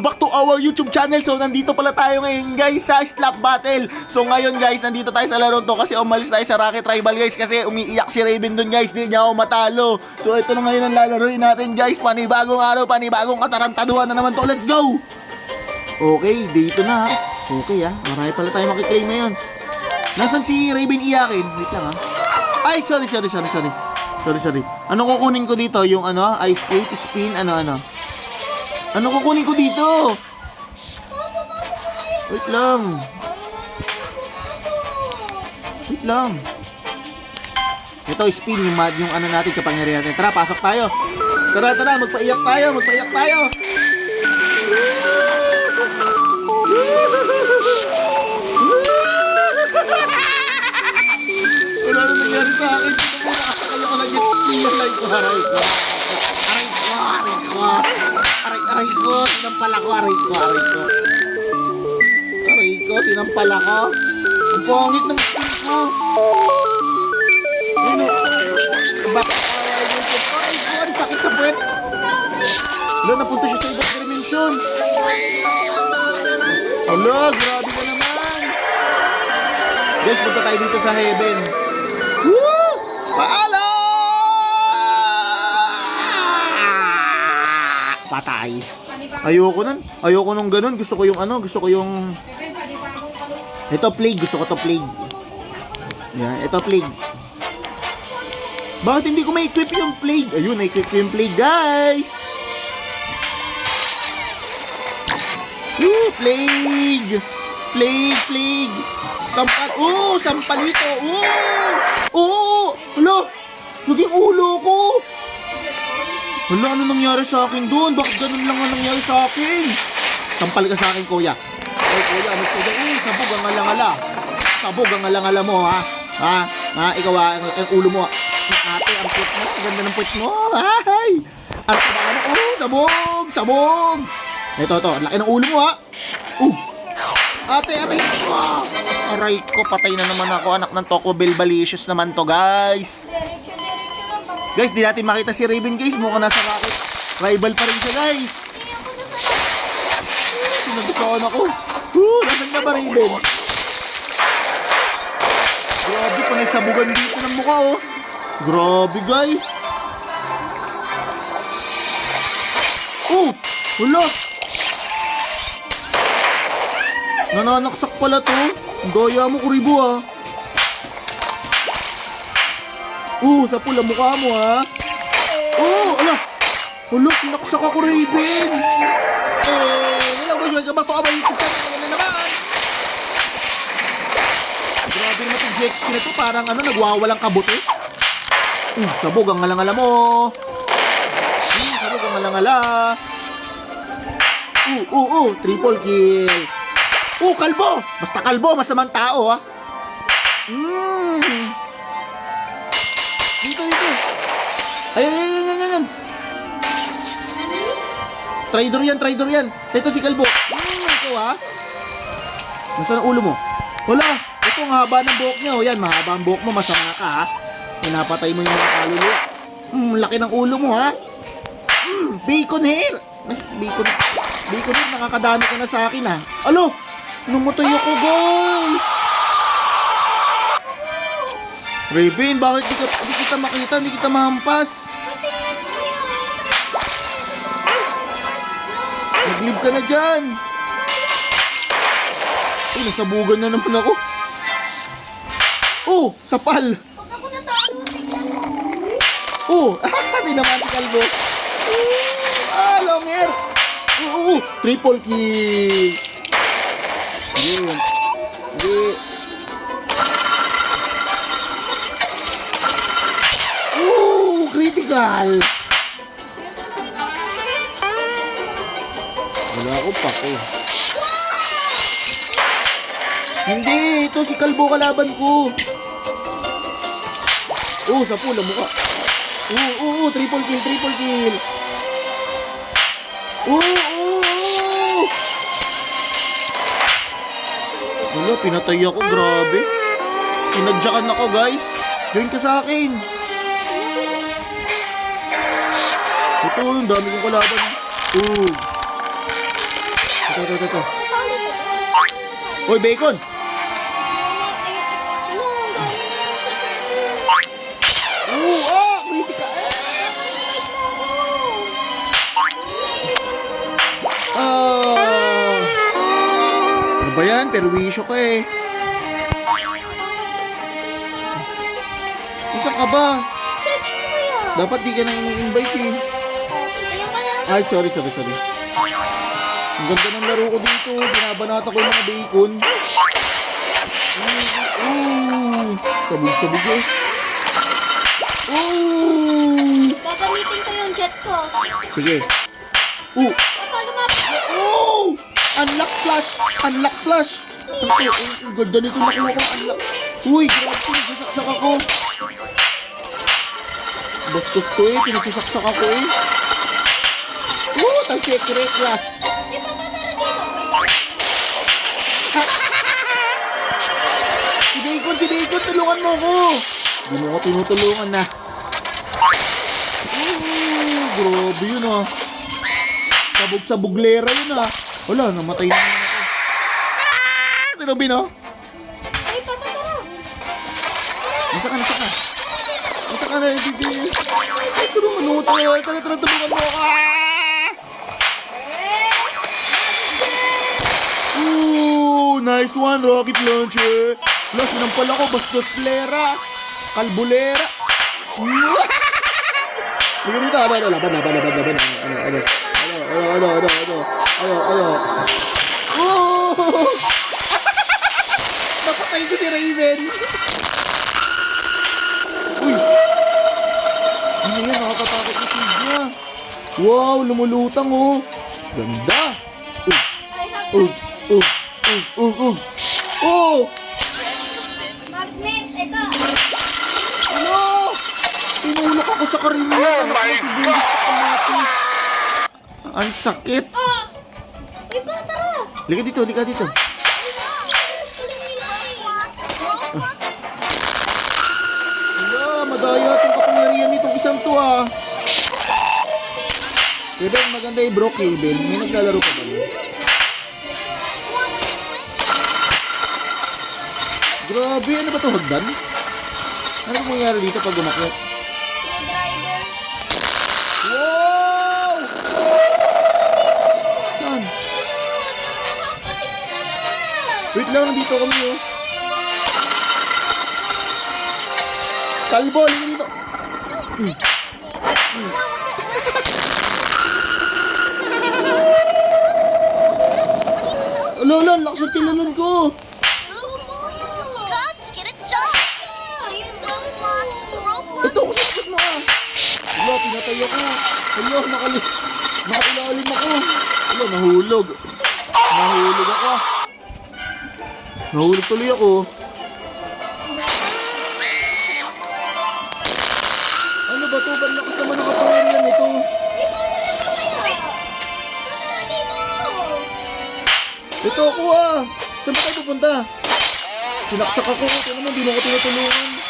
back to our YouTube channel. So, nandito pala tayo ngayon, guys, sa Slap Battle. So, ngayon, guys, nandito tayo sa laro to kasi umalis tayo sa Rocket Rival, guys, kasi umiiyak si Raven dun, guys. Di niya ako matalo. So, ito na ngayon ang lalaroin natin, guys. Panibagong araw, panibagong katarantaduhan na naman to. Let's go! Okay, dito na, ha. Okay, ha. Marami pala tayo makiklaim ngayon. Nasaan si Raven iyakin? Wait lang, ha. Ay, sorry, sorry, sorry, sorry. Sorry, sorry. Ano kukunin ko dito? Yung ano, ice skate, spin, ano, ano? Ano kukunin ko dito? Wait lang. Wait lang. Ito, spin yung, yung ano natin kapangyarihan natin. Tara, pasok tayo. Tara, tara, magpaiyak tayo, magpaiyak tayo. Wala na nangyari sa akin. Nakasakal ako ng jet ski. Aray ko, aray ko. Aray ko, aray ko. Aray, ko. Sinampal ako, aray ko, aray ko. Aray ko, sinampal ako. Ang pongit ng skin ko. Ano? Bakit aray ko? Aray ko, ang sakit sa puwet. Wala, napunta siya sa ibang dimension. Hala, grabe ka naman. Guys, punta tayo dito sa heaven. Woo! Patay. Ayoko nun. Ayoko nung ganun. Gusto ko yung ano, gusto ko yung... Ito plague. Gusto ko to plague. Yan, ito plague. Bakit hindi ko ma-equip yung plague? Ayun, na-equip ko yung plague, guys! Woo! Plague! Plague! Plague! Sampal! Oh! Sampalito! Oh! Oh! Hala! Naging ulo ko! Hala, ano nangyari sa akin doon? Bakit ganun lang ang nangyari sa akin? Sampal ka sa akin, kuya. Ay, kuya, mas kuya. Uy, sabog ang alangala. Sabog ang alangala mo, ha? Ha? Ha? Ikaw, ha? Ang, ang ulo mo, ha? Ate, ang puwet mo. Ang ganda ng puwet mo. Ay! Ang taba mo. Oh, sabog! Sabog! Ito, ito. Ang laki ng ulo mo, ha? Uh! Ate, aray ko! Aray ko, patay na naman ako. Anak ng Taco Bell Balicious naman to, guys. Guys, di natin makita si Raven, guys. Mukhang nasa rocket. Rival pa rin siya, guys. Sinagusahan ako. Uh, nasan na ba, Raven? Grabe, panay sabugan dito ng mukha, oh. Grabe, guys. Oh, wala. Nananaksak pala to. Ang Daya mo, Kuribo, ah. Uh, sa pula mukha mo, ha? Oh, ala. Ala, sinaksak ako, Raven. Eh, wala ko yun. Ka ba yung chika? Ano na naman? Grabe naman itong jet ski na to. Parang ano, nagwawalang kabuti. Uh, sabog ang alangala mo. Hmm, sabog ang alangala. Uh, uh, uh, triple kill. Uh, kalbo! Basta kalbo, masamang tao, ha? Hmm. Ayan, ayan, ayan, ayan, ayan. Traidor yan, traidor yan. Ito si Kalbo. Hmm, ito ha. Nasaan ang ulo mo? Wala. Ito ang haba ng buhok niya. O yan, mahaba ang buhok mo. Masama ka ha. Pinapatay mo yung mga kaluluwa. Hmm, laki ng ulo mo ha. Hmm, bacon hair. Ay, bacon. Bacon hair, nakakadami ka na sa akin ha. Alo, numutoy ako guys. Raven, bakit di, ka, di kita makita, di kita mahampas? Naglib ka na dyan. Ay, nasabugan na naman ako. Oh, sapal. Pag ako natalo, tingnan mo. Oh, di naman si Kalbo. Ah, long hair. Oo, oh, triple kill. Yun. Hindi. Critical. Wala ko pa ko. Hindi, ito si Kalbo kalaban ko. Oh, sa pula mukha. Oo, oo, oo, triple kill, triple kill. Oo, oo, oo. Wala, pinatay ako, grabe. Tinadyakan ako, guys. Join ka sa akin. Ito, ang dami kong kalaban. Oo. Ito, ito, ito, ito. Uy, bacon! Oo, ah! Creepy ka! Ah! Ano ba ka eh. Isa ka ba? Dapat di ka na ini-invite eh. Ay, sorry, sorry, sorry. Ang ganda ng laro ko dito. Binabanata ko yung mga bacon. Ooh, ooh. Sabog-sabog eh. Ooh. Gagamitin ko yung jet ko. Sige. Ooh. Kapag lumapit. Oh! Unlock flash! Unlock flash! Ang, ganda nito nakuha ko unlock. Uy, grabe, pinagsasaksak ako. Bastos to eh, pinagsasaksak ako eh. Tag secret class. Di ba ba tara dito? Si Bacon, si Bacon, tulungan mo ako. Hindi mo ako tinutulungan na. Oh, grabe yun ah. Sabog sa buglera yun ah. Wala, namatay na naman ako. Ah! Tinobi no? Ay, papa tara. Nasa ka, nasa ka. Nasa ka na, hindi. Ay, tulungan mo tayo. Tara, tara, tulungan mo. Ah! Nice one, rocket launcher. Plus, sinampal ako, bastos flera. Kalbulera. Liga dito, ano, ano, laban, laban, laban, laban. Ano, ano, ano, ano, ano, ano, ano, ano. Oh! Napatay ko si Raven. Uy! Ano yan, nakakatakot na sigla. Wow, lumulutang oh. Ganda. Uy, uy, uy oh, oh, oh, magnet. Ito. Ano? Tinulak ako sa karina. Oh my God! Ang sakit. Oh. Uy, pa, tara. Liga dito, liga dito. Wala, madaya itong kapangyarihan nitong isang to ah. Kevin, maganda yung bro, Kevin. May naglalaro ka ba? Grabe, ano ba to hagdan? Ano ba mangyari dito pag umakyat? Wow! Saan? Wait lang, nandito kami oh. Kalbo, liga dito. Hmm. Hmm. Alo, alo, lakas ang tilalan ko. Ako. Alo, nakali... Nakailalim ako. Alo, nahulog. Nahulog ako. Nahulog tuloy ako. Ano ba to? Ba't lakas naman ang kapangyarihan nito? Ito ako ah! Saan ba tayo pupunta? Sinaksak ako. Ito naman, di mo ako tinutulungan.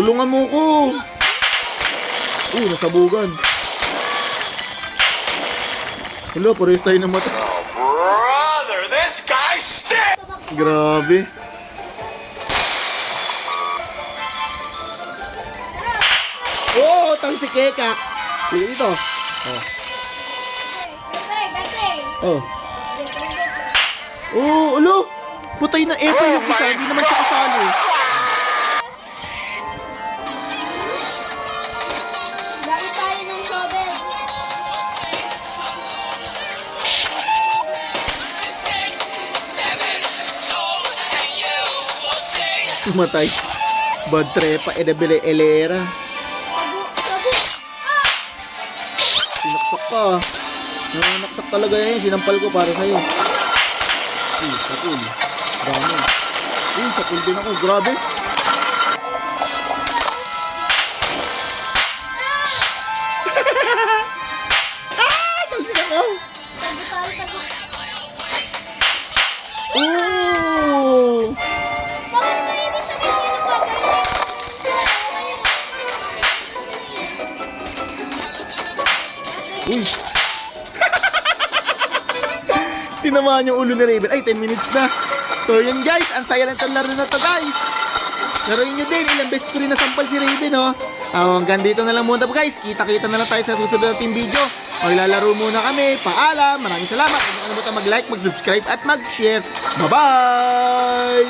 Tulungan mo ko! Uh, nasabugan. Hello, parehas tayo ng mata. Brother, this guy stinks! Grabe. Oh, tang si Keka. Dito. Oh. Oh. Oh, ulo. Putay na epa yung isa. Hindi naman siya kasali. Tumatay. Bad trepa, edabile elera. Sabu, sabu. Sinaksak ka. ah. Nanaksak talaga yan. Sinampal ko para sa'yo. Uy, sapul. Dami. Uy, sapul din ako. Grabe. ah! Tinamaan yung ulo ni Raven. Ay, 10 minutes na. So, yun guys. Ang saya ng laro na to, guys. Laruin nyo din. Ilang beses ko rin nasampal si Raven, oh. Oh, hanggang dito na lang muna guys. Kita-kita na lang tayo sa susunod nating video. Maglalaro muna kami. Paalam. Maraming salamat. Huwag kalimutan mag-like, mag-subscribe, at mag-share. Bye-bye!